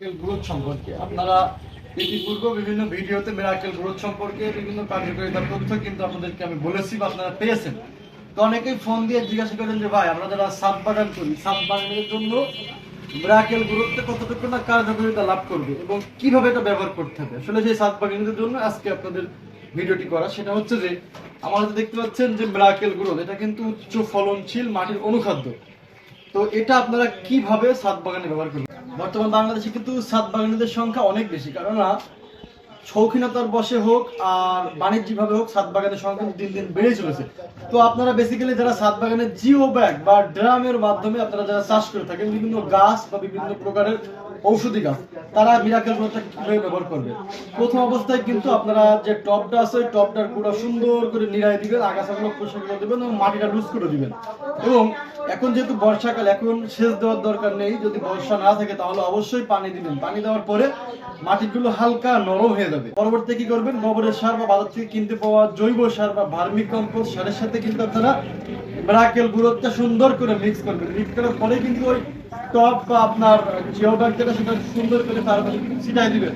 Growth আপনারা ইতিপূর্বে বিভিন্ন ভিডিওতে মিরাকেল গ্রোথ সম্পর্কে বিভিন্ন কার্যকারিতার তথ্য কিন্তু আপনাদেরকে আমি বলেছি বা আপনারা পেয়েছেন। তো অনেকেই ফোন দিয়ে জিজ্ঞাসা করেন যে, ভাই, আমরা যারা সাব বাগান করি সাব বাগানের জন্য মিরাকেল গ্রোথটা কতটুকু না কার্যকারিতা লাভ করবে এবং কীভাবে এটা ব্যবহার করতে হবে? আসলে সেই সাব বাগানদের জন্য আজকে আপনাদের ভিডিওটি করা, সেটা হচ্ছে যে আমাদের দেখতে পাচ্ছেন যে মিরাকেল গ্রোথ, এটা কিন্তু উচ্চ ফলনশীল মাটির অনুখাদ্য। তো এটা আপনারা কীভাবে সাত বাগানে ব্যবহার করবেন? বর্তমান বাংলাদেশে কিন্তু সাত বাঙালিদের সংখ্যা অনেক বেশি, কেননা শৌখিনতার বসে হোক আর বাণিজ্যিকভাবে হোক, সাত বাগানের সংখ্যা দিন দিন বেড়ে চলেছে। তো আপনারা বেসিক্যালি যারা সাত বাগানের জিও ব্যাগ বা ড্রামের মাধ্যমে আপনারা যারা চাষ করে থাকেন, বিভিন্ন গাছ বা বিভিন্ন প্রকারের ঔষধি গাছ। তারা মিরাকেল গ্রোথটা কীভাবে ব্যবহার করবে? প্রথম অবস্থায় কিন্তু আপনারা যে টপটা আছে টপটার গুঁড়া সুন্দর করে নিড়াই দিবেন, আগাছাগুলো পরিষ্কার করে দিবেন এবং মাটিটা লুজ করে দিবেন। এবং এখন যেহেতু বর্ষাকাল, এখন সেচ দেওয়ার দরকার নেই। যদি বর্ষা না থাকে তাহলে অবশ্যই পানি দিবেন। পানি দেওয়ার পরে মাটিগুলো হালকা নরম হয়ে যাবে। পরবর্তী কি করবেন? গোবরের সার বা বাজার থেকে কিনতে পাওয়া জৈব সার বা ভার্মিক কম্পোস্ট সারের সাথে কিন্তু আপনারা ব্রাকেল গুঁড়োটা সুন্দর করে মিক্স করবেন। মিক্স করার পরে কিন্তু ওই টপ বা আপনার জিও যেটা সেটা সুন্দর করে ছিটাই দিবেন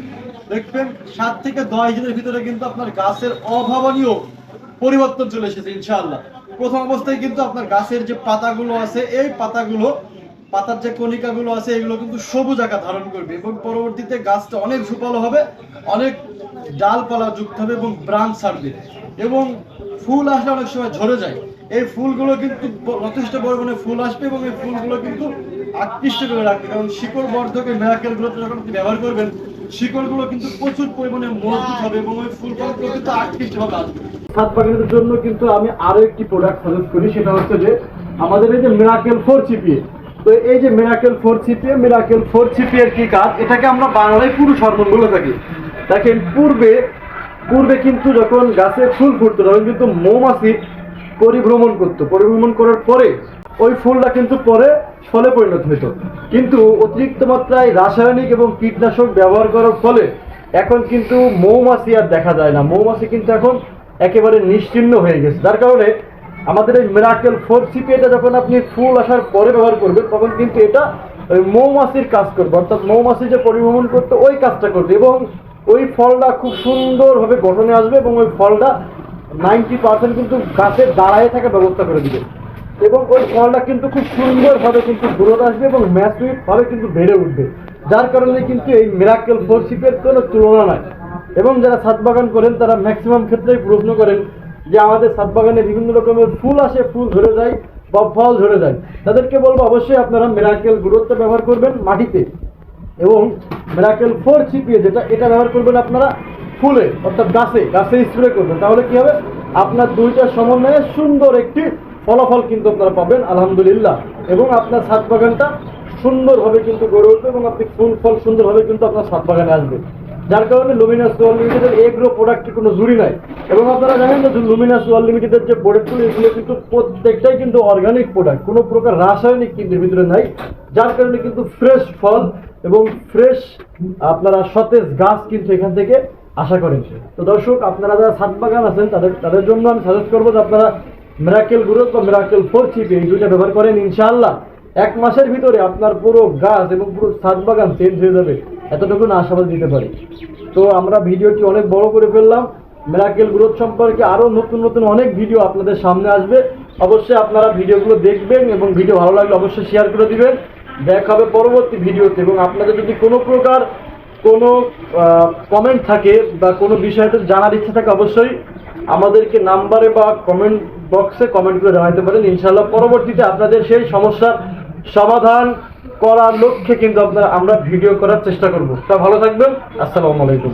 দেখবেন সাত থেকে দশ দিনের ভিতরে কিন্তু আপনার গাছের অভাবনীয় পরিবর্তন চলে এসেছে, ইনশাআল্লাহ। প্রথম অবস্থায় কিন্তু আপনার গাছের যে পাতাগুলো আছে, এই পাতাগুলো, পাতার যে কণিকাগুলো আছে, এগুলো কিন্তু সবুজ আকার ধারণ করবে এবং পরবর্তীতে গাছটা অনেক ঝুপালো হবে, অনেক ডালপালা যুক্ত হবে এবং ব্রাঞ্চ ছাড়বে এবং ফুল আসলে অনেক সময় ঝরে যায়। এই ফুলগুলো কিন্তু যথেষ্ট পরিমাণে ফুল আসবে এবং এই ফুলগুলো কিন্তু আকৃষ্ট করে রাখবে কারণ শিকড় বর্ধকের মেরাকেলগুলো যখন আপনি ব্যবহার করবেন, শিকড়গুলো কিন্তু প্রচুর পরিমাণে মজবুত হবে এবং ওই ফুল ফলগুলো কিন্তু আকৃষ্ট হবে ছাদ বাগানের জন্য কিন্তু আমি আরও একটি প্রোডাক্ট সাজেস্ট করি, সেটা হচ্ছে যে আমাদের এই যে মিরাকেল ফোর চিপিএ তো এই যে miracle four CPA miracle four চিপিএর কি কাজ? এটাকে আমরা বাংলায় পুরুষ হরমোন বলে থাকি। দেখেন, পূর্বে পূর্বে কিন্তু যখন গাছে ফুল ফুটতো, তখন কিন্তু মৌমাছি পরিভ্রমণ করতো। পরিভ্রমণ করার পরে ওই ফুলটা কিন্তু পরে ফলে পরিণত হতো কিন্তু অতিরিক্ত মাত্রায় রাসায়নিক এবং কীটনাশক ব্যবহার করার ফলে এখন কিন্তু মৌমাছি আর দেখা যায় না। মৌমাছি কিন্তু এখন একেবারে নিশ্চিহ্ন হয়ে গেছে। যার কারণে আমাদের এই মেরাকেল ফোর সিপিএটা যখন আপনি ফুল আসার পরে ব্যবহার করবেন, তখন কিন্তু এটা ওই মৌমাছির কাজ করবে। অর্থাৎ মৌমাছি যে পরিভ্রমণ করতে, ওই কাজটা করবে এবং ওই ফলটা খুব সুন্দরভাবে গঠনে আসবে এবং ওই ফলটা নাইনটি পার্সেন্ট কিন্তু গাছের দাঁড়ায় থাকার ব্যবস্থা করে দিবে। এবং ওই ফলটা কিন্তু খুব সুন্দরভাবে কিন্তু গ্রোথ আসবে এবং ভাবে কিন্তু বেড়ে উঠবে। যার কারণে কিন্তু এই মিরাকেল ফোরশিপের কোনো তুলনা নাই। এবং যারা ছাদ বাগান করেন, তারা ম্যাক্সিমাম ক্ষেত্রেই প্রশ্ন করেন যে আমাদের ছাদ বাগানে বিভিন্ন রকমের ফুল আসে, ফুল ধরে যায় বা ফল ধরে যায়। তাদেরকে বলব অবশ্যই আপনারা মিরাকেল গুরুত্ব ব্যবহার করবেন মাটিতে। এবং মিরাকেল ফোর চিপিয়ে যেটা, এটা ব্যবহার করবেন আপনারা ফুলে, অর্থাৎ গাছে গাছে স্প্রে করবেন। তাহলে কি হবে? আপনার দুইটা সমন্বয়ে সুন্দর একটি ফলাফল কিন্তু আপনারা পাবেন, আলহামদুলিল্লাহ। এবং আপনার ছাদ বাগানটা সুন্দরভাবে কিন্তু গড়ে উঠবে এবং আপনি ফুল ফল সুন্দরভাবে কিন্তু আপনার ছাদ বাগানে আসবে। যার কারণে লুমিনাস ওয়াল লিমিটেডের এগ্রো প্রোডাক্টের কোনো জুড়ি নাই। এবং আপনারা জানেন যে লুমিনাস ওয়াল লিমিটেডের যে প্রোডাক্টগুলো এগুলো কিন্তু প্রত্যেকটাই কিন্তু অর্গানিক প্রোডাক্ট কোনো প্রকার রাসায়নিক কিন্তু ভিতরে নাই। যার কারণে কিন্তু ফ্রেশ ফল এবং ফ্রেশ আপনারা সতেজ গাছ কিন্তু এখান থেকে আশা করেন। তো দর্শক, আপনারা যারা ছাদ বাগান আছেন, তাদের তাদের জন্য আমি সাজেস্ট করব যে আপনারা মিরাকেল গ্রোথ বা মিরাকেল ফোর চিপি এই দুইটা ব্যবহার করেন, ইনশাআল্লাহ। এক মাসের ভিতরে আপনার পুরো গাছ এবং পুরো ছাদ বাগান চেঞ্জ হয়ে যাবে। এতটুকু না আশাবাদ দিতে পারি। তো আমরা ভিডিওটি অনেক বড় করে ফেললাম। মিরাকেল গ্রোথ সম্পর্কে আরও নতুন নতুন অনেক ভিডিও আপনাদের সামনে আসবে। অবশ্যই আপনারা ভিডিওগুলো দেখবেন এবং ভিডিও ভালো লাগলে অবশ্যই শেয়ার করে দিবেন। দেখা হবে পরবর্তী ভিডিওতে এবং আপনাদের যদি কোনো প্রকার কোনো কমেন্ট থাকে বা কোনো বিষয়টা জানার ইচ্ছা থাকে অবশ্যই আমাদেরকে নাম্বারে বা কমেন্ট বক্সে কমেন্ট করে জানাইতে পারেন ইনশাল্লাহ পরবর্তীতে আপনাদের সেই সমস্যার সমাধান করার লক্ষ্যে কিন্তু আপনারা আমরা ভিডিও করার চেষ্টা করব। তা ভালো থাকবেন। আসসালামু আলাইকুম।